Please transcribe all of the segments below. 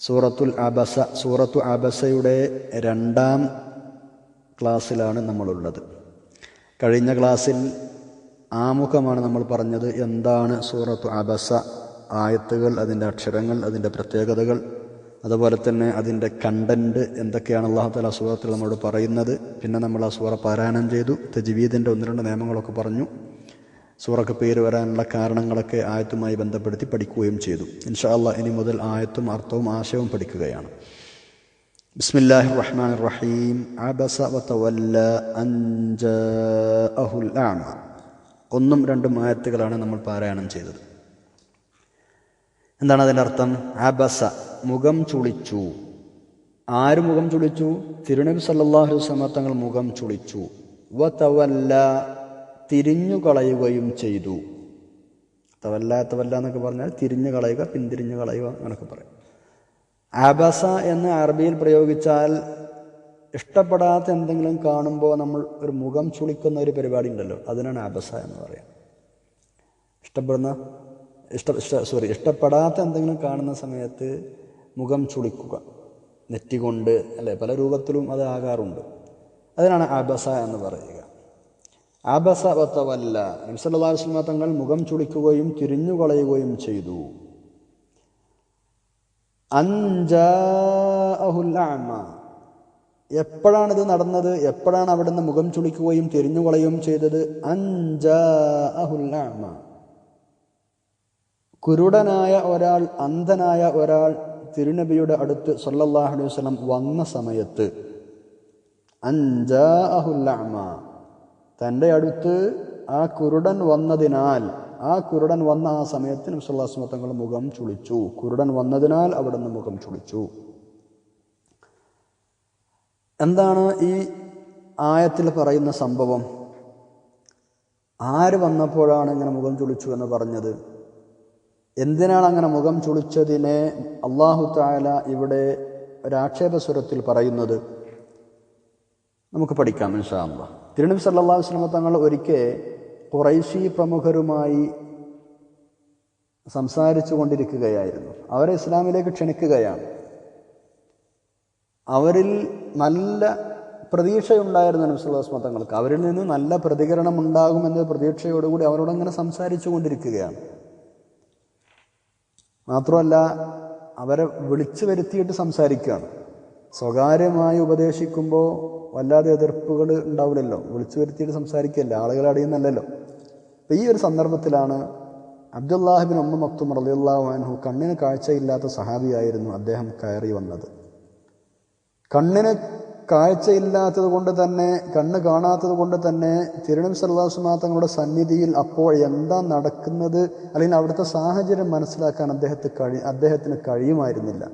സൂറത്തുൽ അബസ സൂറത്തു അബസയുടെ രണ്ടാം ക്ലാസ്സിലാണ് നമ്മളുള്ളത്. കഴിഞ്ഞ ക്ലാസ്സിൽ ആമുഖമാണ് നമ്മൾ പറഞ്ഞത് എന്താണ് സൂറത്തു അബസ ആയത്തുകൾ അതിന്റെ അക്ഷരങ്ങൾ അതിന്റെ പ്രത്യേകതകൾ അതുപോലെ തന്നെ അതിന്റെ കണ്ടന്റ് എന്തൊക്കെയാണ് അള്ളാഹു താല സൂറത്തിൽ നമ്മളോട് പറയുന്നത്. പിന്നെ നമ്മൾ ആ സൂറ പാരായണം ചെയ്തു തജ്വീദിന്റെ ഒന്ന് രണ്ട് നിയമങ്ങളൊക്കെ പറഞ്ഞു. സൂറക്ക് പേര് വരാനുള്ള കാരണങ്ങളൊക്കെ ആയത്തുമായി ബന്ധപ്പെടുത്തി പഠിക്കുകയും ചെയ്തു. ഇൻഷാ അല്ലാ ഇനി മുതൽ ആയത്തും അർത്ഥവും ആശയവും പഠിക്കുകയാണ്. ബിസ്മില്ലാഹി റഹ്മാൻ റഹീം. അബസ ജാഅഹുൽ അഅമ. ഒന്നും രണ്ടും ആയത്തുകളാണ് നമ്മൾ പാരായണം ചെയ്തത്. എന്താണ് അതിന്റെ അർത്ഥം? അബസ മുഖം ചുളിച്ചു. ആര് മുഖം ചുളിച്ചു? തിരുനബി സല്ലാഹു സമർത്ഥങ്ങൾ മുഖം ചുളിച്ചു. വതവല്ല തിരിഞ്ഞു കളയുകയും ചെയ്തു. തവല്ല തവല്ല എന്നൊക്കെ പറഞ്ഞാൽ തിരിഞ്ഞു കളയുക പിന്തിരിഞ്ഞു കളയുക എന്നൊക്കെ പറയും. ആബസ എന്ന് അറബിയിൽ പ്രയോഗിച്ചാൽ ഇഷ്ടപ്പെടാത്ത എന്തെങ്കിലും കാണുമ്പോൾ നമ്മൾ ഒരു മുഖം ചുളിക്കുന്ന ഒരു പരിപാടി ഉണ്ടല്ലോ അതിനാണ് ആബസ എന്ന് പറയാം ഇഷ്ടപ്പെടുന്ന ഇഷ്ട സോറി ഇഷ്ടപ്പെടാത്ത എന്തെങ്കിലും കാണുന്ന സമയത്ത് മുഖം ചുളിക്കുക. നെറ്റികൊണ്ട് അല്ലെ പല രൂപത്തിലും അത് ആകാറുണ്ട്. അതിനാണ് ആബസ എന്ന് പറയുക. ആബസ വത്തവല്ല. നബ്സല്ലാ വസ്ലമ തങ്ങൾ മുഖം ചുളിക്കുകയും തിരിഞ്ഞു കളയുകയും ചെയ്തു. അഞ്ചാഹുല്ലാമ എപ്പോഴാണ് ഇത് നടന്നത്? എപ്പോഴാണ് അവിടുന്ന് മുഖം ചുളിക്കുകയും തിരിഞ്ഞു കളയുകയും ചെയ്തത് അഞ്ചാഹുല്ലാമ കുരുടനായ ഒരാൾ അന്ധനായ ഒരാൾ തിരുനബിയുടെ അടുത്ത് സല്ലല്ലാഹു അലൈഹി വസല്ലം വന്ന സമയത്ത് അഞ്ചാഹുല്ലഅമ തന്റെ അടുത്ത് ആ കുരുടൻ വന്നതിനാൽ ആ കുരുടൻ വന്ന ആ സമയത്ത് നബ്സല്ലാസ്മ തങ്ങൾ മുഖം ചുളിച്ചു. കുരുടൻ വന്നതിനാൽ അവിടുന്ന് മുഖം ചുളിച്ചു. എന്താണ് ഈ ആയത്തിൽ പറയുന്ന സംഭവം? ആര് വന്നപ്പോഴാണ് ഇങ്ങനെ മുഖം ചുളിച്ചു എന്ന് പറഞ്ഞത്? എന്തിനാണ് അങ്ങനെ മുഖം ചുളിച്ചതിനെ അള്ളാഹു താല ഇവിടെ ഒരാക്ഷേപസ്വരത്തിൽ പറയുന്നത്? നമുക്ക് പഠിക്കാം ഇൻഷാ തിരുനബി സല്ലാ വസ്ലമ തങ്ങൾ ഒരിക്കൽ കുറൈശി പ്രമുഖരുമായി സംസാരിച്ചു കൊണ്ടിരിക്കുകയായിരുന്നു. അവരെ ഇസ്ലാമിലേക്ക് ക്ഷണിക്കുകയാണ്. അവരിൽ നല്ല പ്രതീക്ഷയുണ്ടായിരുന്നു നബി സല്ലാ വസ്ലമ തങ്ങൾക്ക്. അവരിൽ നിന്ന് നല്ല പ്രതികരണം ഉണ്ടാകുമെന്ന പ്രതീക്ഷയോടുകൂടി അവരോട് അങ്ങനെ സംസാരിച്ചു കൊണ്ടിരിക്കുകയാണ്. മാത്രമല്ല അവരെ വിളിച്ചു വരുത്തിയിട്ട് സംസാരിക്കുകയാണ്. സ്വകാര്യമായി ഉപദേശിക്കുമ്പോൾ വല്ലാതെ എതിർപ്പുകൾ ഉണ്ടാവില്ലല്ലോ. വിളിച്ചു വരുത്തിയിട്ട് സംസാരിക്കുകയല്ല? ആളുകൾ അടിയുന്നല്ലല്ലോ. അപ്പം ഈ ഒരു സന്ദർഭത്തിലാണ് അബ്ദുല്ലാഹിബിൻ ഉമ്മ മക്തും റലിയുള്ളാഹു കണ്ണിന് കാഴ്ചയില്ലാത്ത സഹാബിയായിരുന്നു അദ്ദേഹം കയറി വന്നത്. കണ്ണിന് കാഴ്ചയില്ലാത്തത് കൊണ്ട് തന്നെ കണ്ണ് കാണാത്തത് കൊണ്ട് തന്നെ തിരുനബി സല്ലാസ്മാ തങ്ങളുടെ സന്നിധിയിൽ അപ്പോൾ എന്താ നടക്കുന്നത്? അല്ലെങ്കിൽ അവിടുത്തെ സാഹചര്യം മനസ്സിലാക്കാൻ അദ്ദേഹത്തെ കഴി അദ്ദേഹത്തിന് കഴിയുമായിരുന്നില്ല.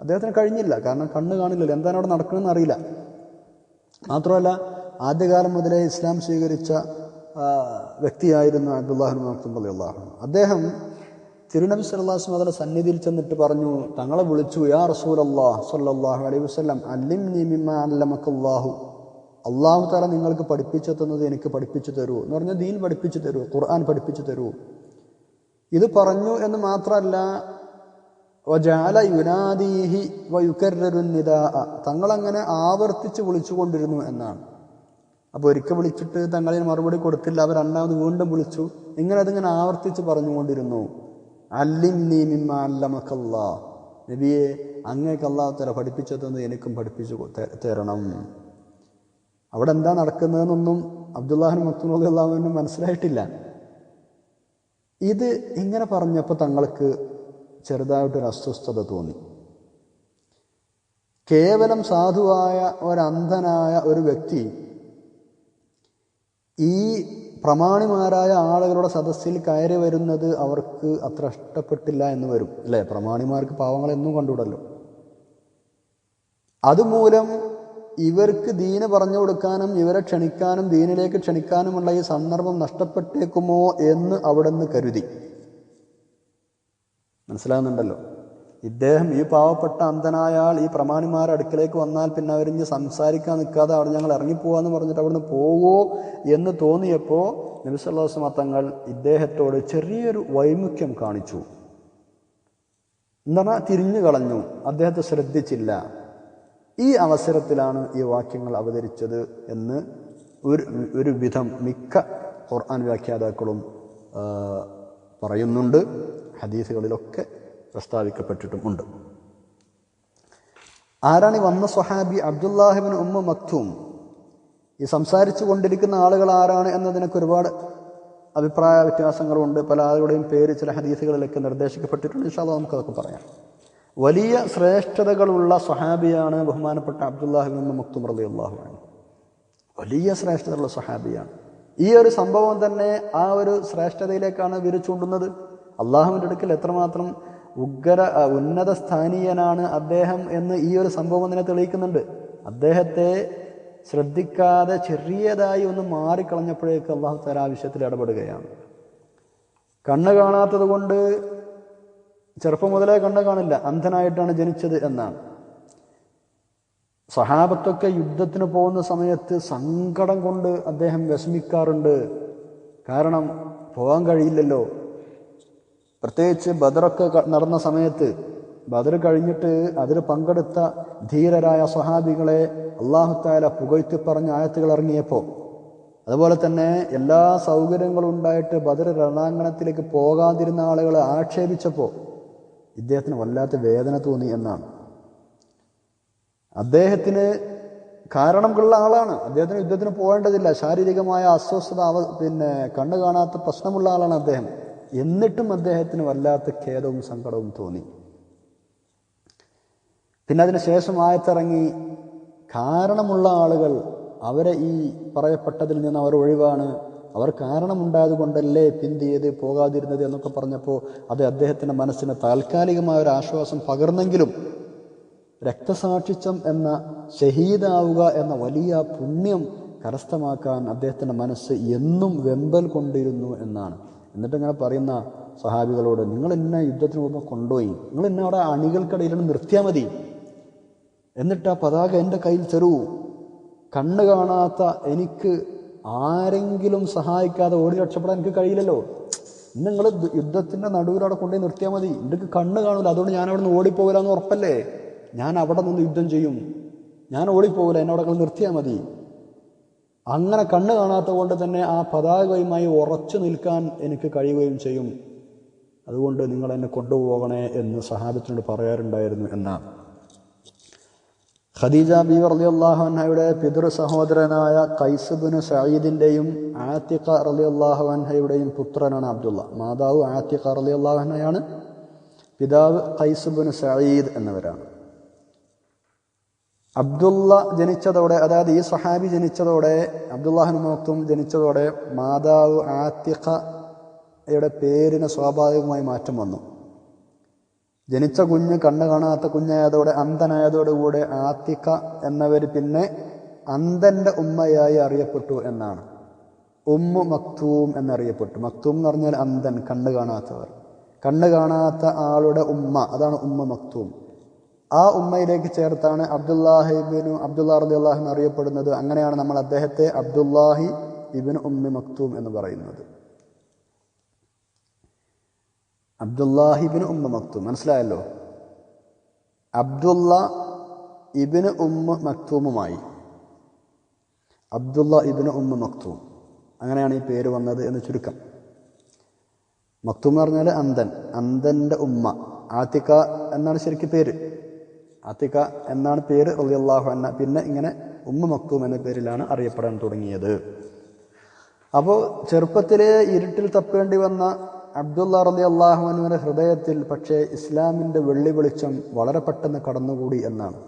അദ്ദേഹത്തിന് കഴിഞ്ഞില്ല. കാരണം കണ്ണ് കാണില്ലല്ലോ. എന്താണ് അവിടെ നടക്കണമെന്ന് അറിയില്ല. മാത്രമല്ല ആദ്യകാലം മുതലേ ഇസ്ലാം സ്വീകരിച്ച വ്യക്തിയായിരുന്നു അബ്ദുല്ലാഹു മഹത്തും അലി അള്ളാഹു അദ്ദേഹം തിരുനബി സല്ലാസ് മതല സന്നിധിയിൽ ചെന്നിട്ട് പറഞ്ഞു തങ്ങളെ വിളിച്ചു യാ റസൂൽ അള്ളാഹ് സല്ലാഹു അലൈഹി വസ്ലം അല്ലിം നിമിമ അല്ലമക്കല്ലാഹു. അള്ളാഹു താല നിങ്ങൾക്ക് പഠിപ്പിച്ചു തന്നത് എനിക്ക് പഠിപ്പിച്ചു തരൂ. എന്ന് പറഞ്ഞാൽ ദീൻ പഠിപ്പിച്ചു തരൂ ഖുർആൻ പഠിപ്പിച്ചു തരൂ. ഇത് പറഞ്ഞു എന്ന് മാത്രമല്ല തങ്ങളങ്ങനെ ആവർത്തിച്ച് വിളിച്ചുകൊണ്ടിരുന്നു എന്നാണ്. അപ്പോൾ ഒരിക്കൽ വിളിച്ചിട്ട് തങ്ങളിൽ മറുപടി കൊടുത്തില്ല അവർ രണ്ടാമത് വീണ്ടും വിളിച്ചു. ഇങ്ങനെ അതിങ്ങനെ ആവർത്തിച്ച് പറഞ്ഞുകൊണ്ടിരുന്നു. നബിയെ അങ്ങേക്ക് അള്ളാഹു തല പഠിപ്പിച്ചതെന്ന് എനിക്കും പഠിപ്പിച്ചു തരണം. അവിടെ എന്താ നടക്കുന്നതെന്നൊന്നും അബ്ദുല്ലാഹിന് മത്തുള്ള മനസ്സിലായിട്ടില്ല. ഇത് ഇങ്ങനെ പറഞ്ഞപ്പോൾ തങ്ങൾക്ക് ചെറുതായിട്ടൊരു അസ്വസ്ഥത തോന്നി. കേവലം സാധുവായ ഒരന്ധനായ ഒരു വ്യക്തി ഈ പ്രമാണിമാരായ ആളുകളുടെ സദസ്സിൽ കയറി വരുന്നത് അവർക്ക് അത്ര ഇഷ്ടപ്പെട്ടില്ല എന്ന് വരും. അല്ലേ? പ്രമാണിമാർക്ക് പാവങ്ങളെന്നും കണ്ടുവിടല്ലോ അതുമൂലം ഇവർക്ക് ദീന് പറഞ്ഞു കൊടുക്കാനും ഇവരെ ക്ഷണിക്കാനും ദീനിലേക്ക് ക്ഷണിക്കാനുമുള്ള ഈ സന്ദർഭം നഷ്ടപ്പെട്ടേക്കുമോ എന്ന് അവിടെ നിന്ന് കരുതി. മനസ്സിലാകുന്നുണ്ടല്ലോ. ഇദ്ദേഹം ഈ പാവപ്പെട്ട അന്ധനായ ആൾ ഈ പ്രമാണിമാരുടെ അടുക്കലേക്ക് വന്നാൽ പിന്നെ അവരിഞ്ഞ് സംസാരിക്കാൻ നിൽക്കാതെ അവിടെ ഞങ്ങൾ ഇറങ്ങിപ്പോവാന്ന് പറഞ്ഞിട്ട് അവിടുന്ന് പോവോ എന്ന് തോന്നിയപ്പോൾ നബിസല്ലാസ് തങ്ങൾ ഇദ്ദേഹത്തോട് ചെറിയൊരു വൈമുഖ്യം കാണിച്ചു. എന്താണ്? തിരിഞ്ഞു കളഞ്ഞു. അദ്ദേഹത്തെ ശ്രദ്ധിച്ചില്ല. ഈ അവസരത്തിലാണ് ഈ വാക്യങ്ങൾ അവതരിച്ചത് എന്ന് ഒരു ഒരു വിധം മിക്ക ഖുർആൻ വ്യാഖ്യാതാക്കളും പറയുന്നുണ്ട്. ഹദീസുകളിലൊക്കെ പ്രസ്താവിക്കപ്പെട്ടിട്ടുമുണ്ട് ആരാണ് ഈ വന്ന സ്വഹാബി അബ്ദുല്ലാഹിബിൻ ഉമ്മ മക്തൂം? ഈ സംസാരിച്ചു കൊണ്ടിരിക്കുന്ന ആളുകൾ ആരാണ് എന്നതിനൊക്കെ ഒരുപാട് അഭിപ്രായ വ്യത്യാസങ്ങളുണ്ട്. പല ആളുകളുടെയും പേര് ചില ഹദീസുകളിലൊക്കെ നിർദ്ദേശിക്കപ്പെട്ടിട്ടുണ്ട്. ഇൻഷാല്ല നമുക്കതൊക്കെ പറയാം. വലിയ ശ്രേഷ്ഠതകളുള്ള സ്വഹാബിയാണ് ബഹുമാനപ്പെട്ട അബ്ദുല്ലാഹിബിൻ ഉമ്മ മക്തൂം റലി അള്ളാഹു വലിയ ശ്രേഷ്ഠതയുള്ള സ്വഹാബിയാണ്. ഈ ഒരു സംഭവം തന്നെ ആ ഒരു ശ്രേഷ്ഠതയിലേക്കാണ് വിരിച്ചുകൊണ്ടുന്നത് അള്ളാഹുവിന്റെ അടുക്കൽ എത്രമാത്രം ഉഗ്ര ഉന്നത സ്ഥാനീയനാണ് അദ്ദേഹം എന്ന് ഈ ഒരു സംഭവം തന്നെ തെളിയിക്കുന്നുണ്ട്. അദ്ദേഹത്തെ ശ്രദ്ധിക്കാതെ ചെറിയതായി ഒന്ന് മാറിക്കളഞ്ഞപ്പോഴേക്ക് അള്ളാഹു തല ആ വിഷയത്തിൽ ഇടപെടുകയാണ്. കണ്ണ് കാണാത്തത് കൊണ്ട് ചെറുപ്പം മുതലേ കണ്ണ് കാണില്ല അന്ധനായിട്ടാണ് ജനിച്ചത് എന്നാണ്. സഹാബത്തൊക്കെ യുദ്ധത്തിന് പോകുന്ന സമയത്ത് സങ്കടം കൊണ്ട് അദ്ദേഹം വിഷമിക്കാറുണ്ട്. കാരണം പോകാൻ കഴിയില്ലല്ലോ. പ്രത്യേകിച്ച് ബദറൊക്കെ നടന്ന സമയത്ത് ബദർ കഴിഞ്ഞിട്ട് അതിൽ പങ്കെടുത്ത ധീരരായ സ്വഹാബികളെ അള്ളാഹുത്താല പുകഴ്ത്തി പറഞ്ഞ ആയത്തുകൾ ഇറങ്ങിയപ്പോൾ അതുപോലെ തന്നെ എല്ലാ സൗകര്യങ്ങളും ഉണ്ടായിട്ട് ബദർ രണാങ്കണത്തിലേക്ക് പോകാതിരുന്ന ആളുകളെ ആക്ഷേപിച്ചപ്പോൾ ഇദ്ദേഹത്തിന് വല്ലാത്ത വേദന തോന്നി എന്നാണ്. അദ്ദേഹത്തിന് കാരണങ്ങളുള്ള ആളാണ്. അദ്ദേഹത്തിന് യുദ്ധത്തിന് പോകേണ്ടതില്ല. ശാരീരികമായ അസ്വസ്ഥത പിന്നെ കണ്ണു കാണാത്ത പ്രശ്നമുള്ള ആളാണ് അദ്ദേഹം. എന്നിട്ടും അദ്ദേഹത്തിന് വല്ലാത്ത ഖേദവും സങ്കടവും തോന്നി. പിന്നെ അതിന് ശേഷം ആയത്തിറങ്ങി കാരണമുള്ള ആളുകൾ അവരെ ഈ പറയപ്പെട്ടതിൽ നിന്ന് അവർ ഒഴിവാണ്. അവർ കാരണമുണ്ടായത് കൊണ്ടല്ലേ പിന്തിയത് പോകാതിരുന്നത് എന്നൊക്കെ പറഞ്ഞപ്പോൾ അത് അദ്ദേഹത്തിന്റെ മനസ്സിന് താൽക്കാലികമായ ഒരു ആശ്വാസം പകർന്നെങ്കിലും രക്തസാക്ഷിത്വം എന്ന ഷഹീദാവുക എന്ന വലിയ പുണ്യം കരസ്ഥമാക്കാൻ അദ്ദേഹത്തിന്റെ മനസ്സ് എന്നും വെമ്പൽ കൊണ്ടിരുന്നു എന്നാണ്. എന്നിട്ട് ഇങ്ങനെ പറയുന്ന സഹാബികളോട് നിങ്ങൾ എന്നെ യുദ്ധത്തിന് പോകുമ്പോൾ കൊണ്ടുപോയി. നിങ്ങൾ എന്നെ അവിടെ അണികൾക്കിടയിൽ നിർത്തിയാൽ മതി. എന്നിട്ട് ആ പതാക എന്റെ കയ്യിൽ തരൂ. കണ്ണു കാണാത്ത എനിക്ക് ആരെങ്കിലും സഹായിക്കാതെ ഓടി രക്ഷപ്പെടാൻ എനിക്ക് കഴിയില്ലല്ലോ. നിങ്ങൾ യുദ്ധത്തിന്റെ നടുവിൽ അവിടെ കൊണ്ടുപോയി നിർത്തിയാൽ മതി. എനിക്ക് കണ്ണ് കാണില്ല അതുകൊണ്ട് ഞാൻ അവിടെ നിന്ന് ഓടിപ്പോകില്ല എന്ന് ഉറപ്പല്ലേ? ഞാൻ അവിടെ നിന്ന് യുദ്ധം ചെയ്യും. ഞാൻ ഓടിപ്പോകില്ല. എന്നെ അവിടെ കൊണ്ട് നിർത്തിയാൽ മതി. അങ്ങനെ കണ്ണു കാണാത്ത കൊണ്ട് തന്നെ ആ പതാകയുമായി ഉറച്ചു നിൽക്കാൻ എനിക്ക് കഴിയുകയും ചെയ്യും. അതുകൊണ്ട് നിങ്ങൾ എന്നെ കൊണ്ടുപോകണേ എന്ന് സഹാബത്തിനോട് പറയാറുണ്ടായിരുന്നു എന്നാണ്. ഖദീജ ബി റലി അൻഹയുടെ പിതൃ സഹോദരനായ കൈസബിന് സയീദിന്റെയും ആത്തിഖ റലി അൻഹയുടെയും പുത്രനാണ് അബ്ദുള്ള. മാതാവ് ആത്തിഖ റലി അൻഹയാണ്. പിതാവ് കൈസബിന് സയീദ് എന്നിവരാണ്. അബ്ദുള്ള ജനിച്ചതോടെ അതായത് ഈ സഹാബി ജനിച്ചതോടെ അബ്ദുല്ലാഹിൻ മോക്തും ജനിച്ചതോടെ മാതാവ് ആത്തിഖയുടെ പേരിന് സ്വാഭാവികമായി മാറ്റം വന്നു. ജനിച്ച കുഞ്ഞ് കണ്ണു കാണാത്ത കുഞ്ഞായതോടെ അന്ധനായതോടുകൂടെ ആത്തിഖ എന്നവർ പിന്നെ അന്ധന്റെ ഉമ്മയായി അറിയപ്പെട്ടു എന്നാണ്. Umm Maktoum എന്നറിയപ്പെട്ടു. മക്തൂം എന്ന് പറഞ്ഞാൽ അന്ധൻ കണ്ണ് കാണാത്തവർ. കണ്ണ് കാണാത്ത ആളുടെ ഉമ്മ അതാണ് ഉമ്മ മക്തൂം. ആ ഉമ്മയിലേക്ക് ചേർത്താണ് അബ്ദുല്ലാഹിബിനു അബ്ദുല്ലാ റബി അള്ളാഹിൻ അറിയപ്പെടുന്നത്. അങ്ങനെയാണ് നമ്മൾ അദ്ദേഹത്തെ അബ്ദുല്ലാഹി ഇബിൻ ഉമ്മി മക്തൂം എന്ന് പറയുന്നത്. അബ്ദുല്ലാഹിബിന് ഉമ്മ മക്തൂം. മനസ്സിലായല്ലോ? അബ്ദുള്ള ഇബിന് ഉമ്മ മക്തൂമുമായി. അബ്ദുള്ള ഇബിന് ഉമ്മ മക്തൂം. അങ്ങനെയാണ് ഈ പേര് വന്നത് എന്ന് ചുരുക്കം. മക്തൂം എന്ന് പറഞ്ഞാൽ അന്തൻ അന്തന്റെ ഉമ്മ. ആത്തിക്ക എന്നാണ് ശരിക്കും പേര്. ആത്തിക്ക എന്നാണ് പേര് റളിയല്ലാഹു അന്ന പിന്നെ ഇങ്ങനെ ഉമ്മ മക്തൂം എന്ന പേരിലാണ് അറിയപ്പെടാൻ തുടങ്ങിയത്. അപ്പോൾ ചെറുപ്പത്തിലെ ഇരുട്ടിൽ തപ്പേണ്ടി വന്ന അബ്ദുള്ള റലി അള്ളാഹുവിന്റെ ഹൃദയത്തിൽ പക്ഷേ ഇസ്ലാമിന്റെ വെള്ളി വെളിച്ചം വളരെ പെട്ടെന്ന് കടന്നുകൂടി എന്നാണ്.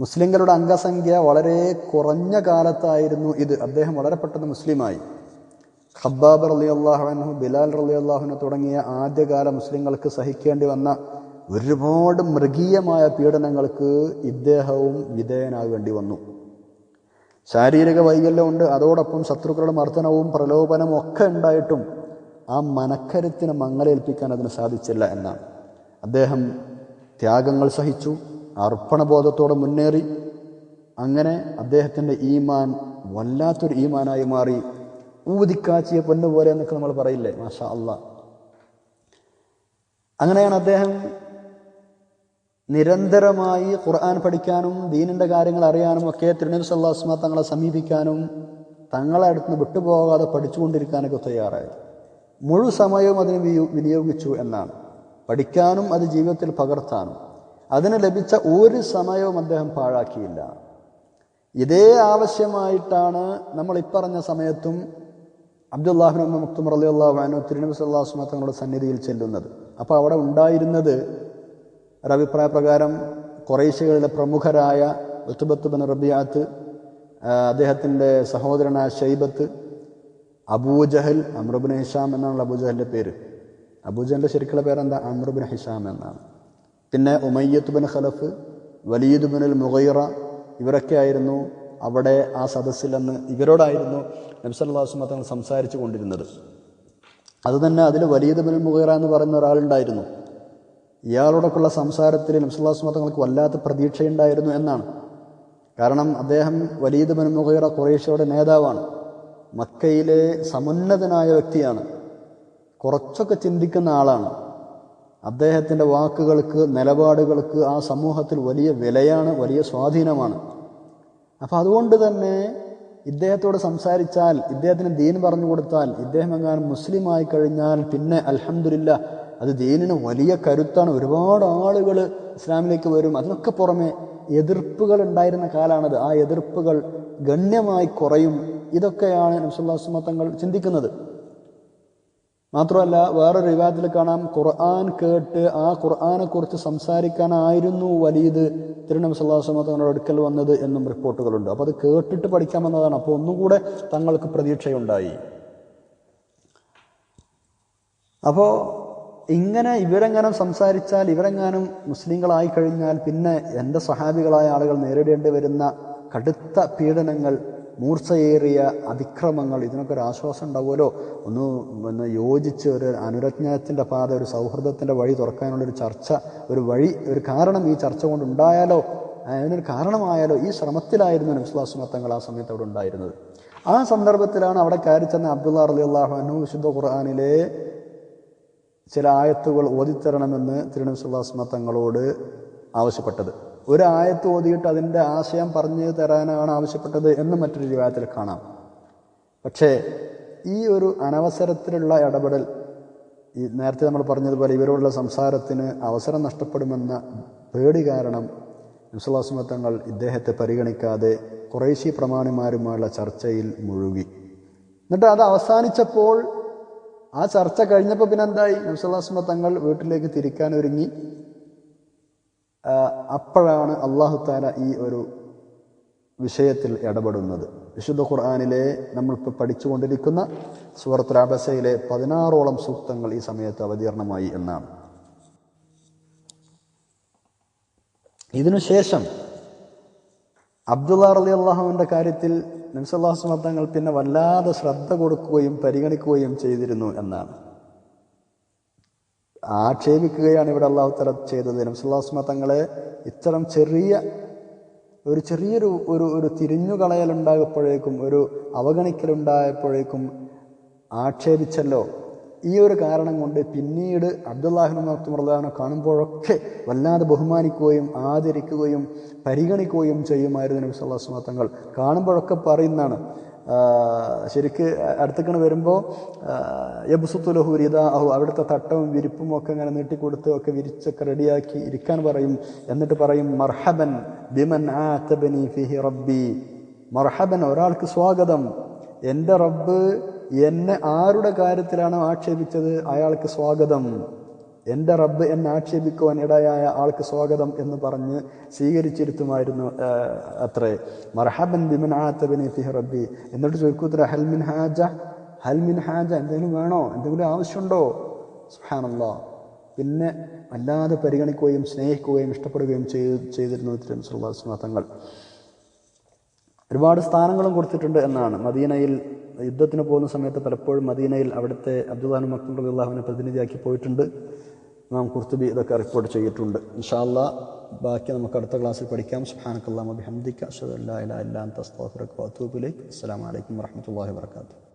മുസ്ലിങ്ങളുടെ അംഗസംഖ്യ വളരെ കുറഞ്ഞ കാലത്തായിരുന്നു ഇത്. അദ്ദേഹം വളരെ പെട്ടെന്ന് മുസ്ലിമായി. ഖബ്ബാബ് റലി അള്ളാഹുനു ബിലാൽ റലി അള്ളാഹുനു തുടങ്ങിയ ആദ്യകാല മുസ്ലിങ്ങൾക്ക് സഹിക്കേണ്ടി വന്ന ഒരുപാട് മൃഗീയമായ പീഡനങ്ങൾക്ക് ഇദ്ദേഹവും വിധേയനാകേണ്ടി വന്നു. ശാരീരിക വൈകല്യമുണ്ട്. അതോടൊപ്പം ശത്രുക്കളുടെ മർദ്ദനവും പ്രലോഭനവും ഒക്കെ ഉണ്ടായിട്ടും ആ മനക്കരുത്തിന് മങ്ങലേൽപ്പിക്കാൻ അതിന് സാധിച്ചില്ല എന്നാണ്. അദ്ദേഹം ത്യാഗങ്ങൾ സഹിച്ചു അർപ്പണബോധത്തോടെ മുന്നേറി. അങ്ങനെ അദ്ദേഹത്തിന്റെ ഈമാൻ വല്ലാത്തൊരു ഈമാനായി മാറി. ഊതിക്കാച്ചിയ പൊന്നുപോലെ എന്നൊക്കെ നമ്മൾ പറയില്ലേ? മാഷാ അല്ല അങ്ങനെയാണ് അദ്ദേഹം നിരന്തരമായി ഖുർആൻ പഠിക്കാനും ദീനിന്റെ കാര്യങ്ങൾ അറിയാനും ഒക്കെ തിരുനബി സല്ലാസ്മ തങ്ങളെ സമീപിക്കാനും തങ്ങളെ അടുത്ത് വിട്ടുപോകാതെ പഠിച്ചുകൊണ്ടിരിക്കാനൊക്കെ തയ്യാറായി മുഴു സമയവും അതിന് വിനിയോഗിച്ചു എന്നാണ്. പഠിക്കാനും അത് ജീവിതത്തിൽ പകർത്താനും. അതിന് ലഭിച്ച ഒരു സമയവും അദ്ദേഹം പാഴാക്കിയില്ല. ഇതേ ആവശ്യമായിട്ടാണ് നമ്മൾ ഇപ്പറഞ്ഞ സമയത്തും അബ്ദുല്ലാഹിൻ മുക്തും അള്ളാഹ് വാനു തിരുനബി സല്ലാസ്മ തങ്ങളുടെ സന്നിധിയിൽ ചെല്ലുന്നത്. അപ്പോൾ അവിടെ ഉണ്ടായിരുന്നത് ഒരഭിപ്രായ പ്രകാരം കുറേശ്യകളിലെ പ്രമുഖരായ ഉത്തുബത്ത് ബിൻ റബിയാത്ത് അദ്ദേഹത്തിന്റെ സഹോദരനായ ഷെയ്ബത്ത് അബൂജഹൽ അമ്രുബിൻ ഹിഷാം എന്നാണല്ലോ അബൂജഹലിന്റെ പേര്. അബൂജഹലിന്റെ ശരിക്കുള്ള പേരെന്താ? അമ്രുബിൻ ഹിഷാം എന്നാണ്. പിന്നെ Umayyah bin Khalaf Walid bin Mughirah ഇവരൊക്കെ ആയിരുന്നു അവിടെ ആ സദസ്സിലെന്ന് ഇവരോടായിരുന്നു നബ്സല്ലാസ്മ തങ്ങൾ സംസാരിച്ചു കൊണ്ടിരുന്നത്. അതുതന്നെ അതിൽ വലീദ് ബിൻ മുഗൈറ എന്ന് പറയുന്ന ഒരാളുണ്ടായിരുന്നു. ഇയാളോടൊക്കെയുള്ള സംസാരത്തിൽ നബ്സല്ലാസ്മ തങ്ങൾക്ക് വല്ലാത്ത പ്രതീക്ഷയുണ്ടായിരുന്നു എന്നാണ്. കാരണം അദ്ദേഹം വലീദ് മുഗൈറ കുറേശ്യയുടെ നേതാവാണ്. മക്കയിലെ സമുന്നതനായ വ്യക്തിയാണ്. കുറച്ചൊക്കെ ചിന്തിക്കുന്ന ആളാണ്. അദ്ദേഹത്തിന്റെ വാക്കുകൾക്ക് നിലപാടുകൾക്ക് ആ സമൂഹത്തിൽ വലിയ വിലയാണ് വലിയ സ്വാധീനമാണ്. അപ്പം അതുകൊണ്ട് തന്നെ ഇദ്ദേഹത്തോട് സംസാരിച്ചാൽ ഇദ്ദേഹത്തിന് ദീൻ പറഞ്ഞു കൊടുത്താൽ ഇദ്ദേഹം എങ്ങാനും മുസ്ലിമായി കഴിഞ്ഞാൽ പിന്നെ അൽഹംദുലില്ല അത് ദീനിന് വലിയ കരുത്താണ്. ഒരുപാട് ആളുകൾ ഇസ്ലാമിലേക്ക് വരും. അതിനൊക്കെ പുറമെ എതിർപ്പുകൾ ഉണ്ടായിരുന്ന കാലാണത്. ആ എതിർപ്പുകൾ ഗണ്യമായി കുറയും. ഇതൊക്കെയാണ് നബ്സുല്ലാസ്മ തങ്ങൾ ചിന്തിക്കുന്നത്. മാത്രമല്ല വേറൊരു വിവാദത്തിൽ കാണാം. ഖുർആൻ കേട്ട് ആ ഖുർആാനെക്കുറിച്ച് കുറിച്ച് സംസാരിക്കാനായിരുന്നു വലീദ് തിരുനബി സല്ലാസ്മ തങ്ങളുടെ അടുക്കൽ വന്നത് എന്നും റിപ്പോർട്ടുകളുണ്ട്. അപ്പോൾ അത് കേട്ടിട്ട് പഠിക്കാമെന്നതാണ്. അപ്പോൾ ഒന്നുകൂടെ തങ്ങൾക്ക് പ്രതീക്ഷയുണ്ടായി. അപ്പോൾ ഇങ്ങനെ ഇവരെങ്ങാനും സംസാരിച്ചാൽ ഇവരെങ്ങാനും മുസ്ലിങ്ങളായി കഴിഞ്ഞാൽ പിന്നെ എന്റെ സഹാബികളായ ആളുകൾ നേരിടേണ്ടി വരുന്ന കടുത്ത പീഡനങ്ങൾ മൂർച്ചയേറിയ അതിക്രമങ്ങൾ ഇതിനൊക്കെ ഒരു ആശ്വാസം ഉണ്ടാവുമല്ലോ? ഒന്ന് ഒന്ന് യോജിച്ച് ഒരു അനുരജ്ഞാനത്തിന്റെ പാത ഒരു സൗഹൃദത്തിന്റെ വഴി തുറക്കാനുള്ളൊരു ചർച്ച ഒരു വഴി ഒരു കാരണം ഈ ചർച്ച കൊണ്ടുണ്ടായാലോ അതിനൊരു കാരണമായാലോ? ഈ ശ്രമത്തിലായിരുന്നു നബ്സുലാസ്മ തങ്ങൾ ആ സമയത്ത് അവിടെ ഉണ്ടായിരുന്നത്. ആ സന്ദർഭത്തിലാണ് അവിടെ കയറി ചെന്ന അബ്ദുള്ള അലി അള്ളാഹു വിശുദ്ധ ഖുർആാനിലെ ചില ആയത്തുകൾ ഓതിത്തരണമെന്ന് തിരുനബി സുല്ലാസ്മ തങ്ങളോട് ആവശ്യപ്പെട്ടത്. ഒരു ആയത്ത് ഓതിയിട്ട് അതിന്റെ ആശയം പറഞ്ഞു തരാനാണ് ആവശ്യപ്പെട്ടത് എന്ന് മറ്റൊരു രൂപത്തിൽ കാണാം. പക്ഷേ ഈ ഒരു അനവസരത്തിലുള്ള ഇടപെടൽ ഈ നേരത്തെ നമ്മൾ പറഞ്ഞതുപോലെ ഇവരോടുള്ള സംസാരത്തിന് അവസരം നഷ്ടപ്പെടുമെന്ന പേടി കാരണം നബ്സുല്ലാസ്മ തങ്ങൾ ഇദ്ദേഹത്തെ പരിഗണിക്കാതെ കുറേശ്ശി പ്രമാണിമാരുമായുള്ള ചർച്ചയിൽ മുഴുകി. എന്നിട്ട് അത് അവസാനിച്ചപ്പോൾ ആ ചർച്ച കഴിഞ്ഞപ്പോൾ പിന്നെ എന്തായി നബ്സല്ലാസ്മ തങ്ങൾ വീട്ടിലേക്ക് തിരിക്കാൻ ഒരുങ്ങി. അപ്പോഴാണ് അള്ളാഹു താല ഈ ഒരു വിഷയത്തിൽ ഇടപെടുന്നത്. വിശുദ്ധ ഖുർആാനിലെ നമ്മളിപ്പോൾ പഠിച്ചുകൊണ്ടിരിക്കുന്ന സുഹൃത്ത് അബസയിലെ പതിനാറോളം സൂക്തങ്ങൾ ഈ സമയത്ത് അവതീർണമായി എന്നാണ്. ഇതിനുശേഷം അബ്ദുള്ള റലി അള്ളാഹുവിന്റെ കാര്യത്തിൽ നബ്സല്ലാഹു തങ്ങൾ പിന്നെ വല്ലാതെ ശ്രദ്ധ കൊടുക്കുകയും പരിഗണിക്കുകയും ചെയ്തിരുന്നു എന്നാണ്. ആക്ഷേപിക്കുകയാണ് ഇവിടെ അള്ളാഹു തല ചെയ്തത്. നബ്സല്ലാസ്മ തങ്ങളെ ഇത്തരം ചെറിയ ഒരു ചെറിയൊരു ഒരു ഒരു തിരിഞ്ഞുകളയലുണ്ടായപ്പോഴേക്കും ഒരു അവഗണിക്കലുണ്ടായപ്പോഴേക്കും ആക്ഷേപിച്ചല്ലോ. ഈ ഒരു കാരണം കൊണ്ട് പിന്നീട് അബ്ദുല്ലാഹിന് മഹത്തുമർദാനെ കാണുമ്പോഴൊക്കെ വല്ലാതെ ബഹുമാനിക്കുകയും ആദരിക്കുകയും പരിഗണിക്കുകയും ചെയ്യുമായിരുന്നു നബി സല്ലാസ്മ തങ്ങൾ കാണുമ്പോഴൊക്കെ പറയുന്നതാണ് ശരിക്ക് അടുത്തക്കണ് വരുമ്പോൾ യബുസുത്തുലഹുരിത അഹു അവിടുത്തെ തട്ടവും വിരിപ്പും ഒക്കെ ഇങ്ങനെ നീട്ടിക്കൊടുത്ത് ഒക്കെ വിരിച്ചൊക്കെ റെഡിയാക്കി ഇരിക്കാൻ പറയും. എന്നിട്ട് പറയും മർഹബൻ ബിമൻ ആതബനി ഫിഹി റബ്ബി. മർഹബൻ ഒരാൾക്ക് സ്വാഗതം. എന്റെ റബ്ബ് എന്നെ ആരുടെ കാര്യത്തിലാണോ ആക്ഷേപിച്ചത്? അയാൾക്ക് സ്വാഗതം. എന്റെ റബ്ബ് എന്നെ ആക്ഷേപിക്കുവാൻ ഇടയായ ആൾക്ക് സ്വാഗതം എന്ന് പറഞ്ഞ് സ്വീകരിച്ചിരുത്തുമായിരുന്നു അത്രേ. മർഹബൻ ബിമൻ ആത്തബിനി ഫിഹി റബ്ബി. എന്നിട്ട് ചോദിക്കൂത്ര ഹൽമിൻ ഹാജ? ഹൽമിൻ ഹാജ എന്തെങ്കിലും വേണോ? എന്തെങ്കിലും ആവശ്യമുണ്ടോ? സുഹാനല്ലോ പിന്നെ വല്ലാതെ പരിഗണിക്കുകയും സ്നേഹിക്കുകയും ഇഷ്ടപ്പെടുകയും ചെയ്ത് ചെയ്തിരുന്നു തിരുവനന്തപുരം തങ്ങൾ. ഒരുപാട് സ്ഥാനങ്ങളും കൊടുത്തിട്ടുണ്ട് എന്നാണ് മദീനയിൽ യുദ്ധത്തിന് പോകുന്ന സമയത്ത് പലപ്പോഴും മദീനയിൽ അവിടുത്തെ അബ്ദുല്ലാൻ മക്കൾ അള്ളാഹുവിനെ പ്രതിനിധിയാക്കി പോയിട്ടുണ്ട്. നാം കുർത്തുബി ഇതൊക്കെ റിപ്പോർട്ട് ചെയ്തിട്ടുണ്ട്. ഇൻഷാല്ല ബാക്കി നമുക്ക് അടുത്ത ക്ലാസ്സിൽ പഠിക്കാം. സുഹാനക്കല്ലാമ ബിഹംദിക്ക അഷദ് അല്ലാ ഇലാഹ ഇല്ലാ വഅതൂബു ഇലൈക്. അസ്സലാമു അലൈക്കും വറഹ്മത്തുള്ളാഹി വബറകാതുഹു